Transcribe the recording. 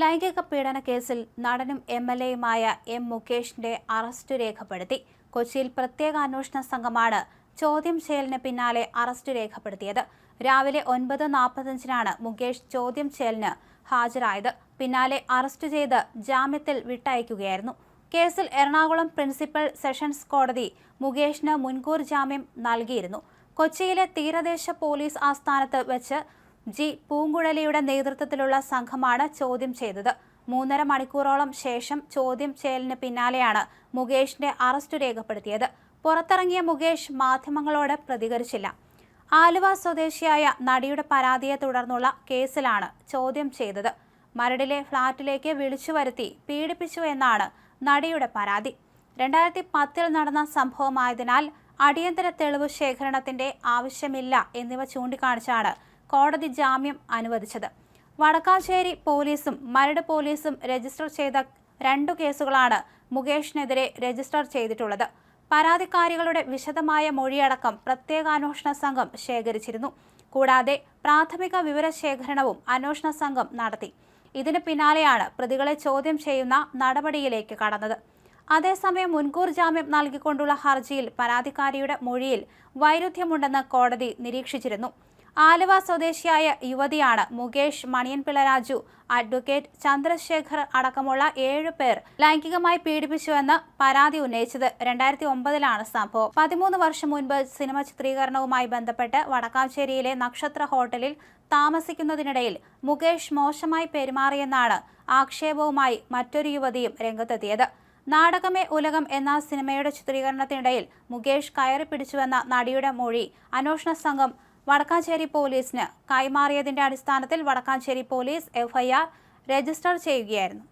ലൈംഗിക പീഡന കേസിൽ നടനും എം എൽ എയുമായ എം മുകേഷിന്റെ അറസ്റ്റ് രേഖപ്പെടുത്തി. കൊച്ചിയിൽ പ്രത്യേക അന്വേഷണ സംഘമാണ് ചോദ്യം ചെയ്യലിന് പിന്നാലെ അറസ്റ്റ് രേഖപ്പെടുത്തിയത്. രാവിലെ ഒൻപത് നാൽപ്പത്തഞ്ചിനാണ് മുകേഷ് ചോദ്യം ചെയ്യലിന് ഹാജരായത്. പിന്നാലെ അറസ്റ്റ് ചെയ്ത് ജാമ്യത്തിൽ വിട്ടയക്കുകയായിരുന്നു. കേസിൽ എറണാകുളം പ്രിൻസിപ്പൽ സെഷൻസ് കോടതി മുകേഷിന് മുൻകൂർ ജാമ്യം നൽകിയിരുന്നു. കൊച്ചിയിലെ തീരദേശ പോലീസ് ആസ്ഥാനത്ത് വെച്ച് ജി പൂങ്കുഴലിയുടെ നേതൃത്വത്തിലുള്ള സംഘമാണ് ചോദ്യം ചെയ്തത്. മൂന്നര മണിക്കൂറോളം ശേഷം ചോദ്യം ചെയ്യലിന് പിന്നാലെയാണ് മുകേഷിന്റെ അറസ്റ്റ് രേഖപ്പെടുത്തിയത്. പുറത്തിറങ്ങിയ മുകേഷ് മാധ്യമങ്ങളോട് പ്രതികരിച്ചില്ല. ആലുവ സ്വദേശിയായ നടിയുടെ പരാതിയെ തുടർന്നുള്ള കേസിലാണ് ചോദ്യം ചെയ്തത്. മരടിലെ ഫ്ളാറ്റിലേക്ക് വിളിച്ചു വരുത്തി പീഡിപ്പിച്ചു എന്നാണ് നടിയുടെ പരാതി. രണ്ടായിരത്തി പത്തിൽ നടന്ന സംഭവമായതിനാൽ അടിയന്തര തെളിവ് ശേഖരണത്തിന്റെ ആവശ്യമില്ല എന്നിവ ചൂണ്ടിക്കാണിച്ചാണ് കോടതി ജാമ്യം അനുവദിച്ചത്. വടക്കാശ്ശേരി പോലീസും മരട് പോലീസും രജിസ്റ്റർ ചെയ്ത രണ്ടു കേസുകളാണ് മുകേഷിനെതിരെ രജിസ്റ്റർ ചെയ്തിട്ടുള്ളത്. പരാതിക്കാരികളുടെ വിശദമായ മൊഴിയടക്കം പ്രത്യേകാന്വേഷണ സംഘം ശേഖരിച്ചിരുന്നു. കൂടാതെ പ്രാഥമിക വിവരശേഖരണവും അന്വേഷണ സംഘം നടത്തി. ഇതിന് പിന്നാലെയാണ് പ്രതികളെ ചോദ്യം ചെയ്യുന്ന നടപടിയിലേക്ക് കടന്നത്. അതേസമയം മുൻകൂർ ജാമ്യം നൽകിക്കൊണ്ടുള്ള ഹർജിയിൽ പരാതിക്കാരിയുടെ മൊഴിയിൽ വൈരുദ്ധ്യമുണ്ടെന്ന് കോടതി നിരീക്ഷിച്ചിരുന്നു. ആലുവ സ്വദേശിയായ യുവതിയാണ് മുകേഷ് മണിയൻപിള്ള രാജു അഡ്വക്കേറ്റ് ചന്ദ്രശേഖർ അടക്കമുള്ള ഏഴ് പേർ ലൈംഗികമായി പീഡിപ്പിച്ചുവെന്ന് പരാതി ഉന്നയിച്ചത് രണ്ടായിരത്തി ഒമ്പതിലാണ് സംഭവം. പതിമൂന്ന് വർഷം മുൻപ് സിനിമ ചിത്രീകരണവുമായി ബന്ധപ്പെട്ട് വടക്കാഞ്ചേരിയിലെ നക്ഷത്ര ഹോട്ടലിൽ താമസിക്കുന്നതിനിടയിൽ മുകേഷ് മോശമായി പെരുമാറിയെന്നാണ് ആക്ഷേപവുമായി മറ്റൊരു യുവതിയും രംഗത്തെത്തിയത്. നാടകമേ ഉലകം എന്ന സിനിമയുടെ ചിത്രീകരണത്തിനിടയിൽ മുകേഷ് കയറി പിടിച്ചുവെന്ന നടിയുടെ മൊഴി അന്വേഷണ സംഘം വടക്കാഞ്ചേരി പോലീസിന് കൈമാറിയതിന്റെ അടിസ്ഥാനത്തിൽ വടക്കാഞ്ചേരി പോലീസ് എഫ്ഐആർ രജിസ്റ്റർ ചെയ്യുകയായിരുന്നു.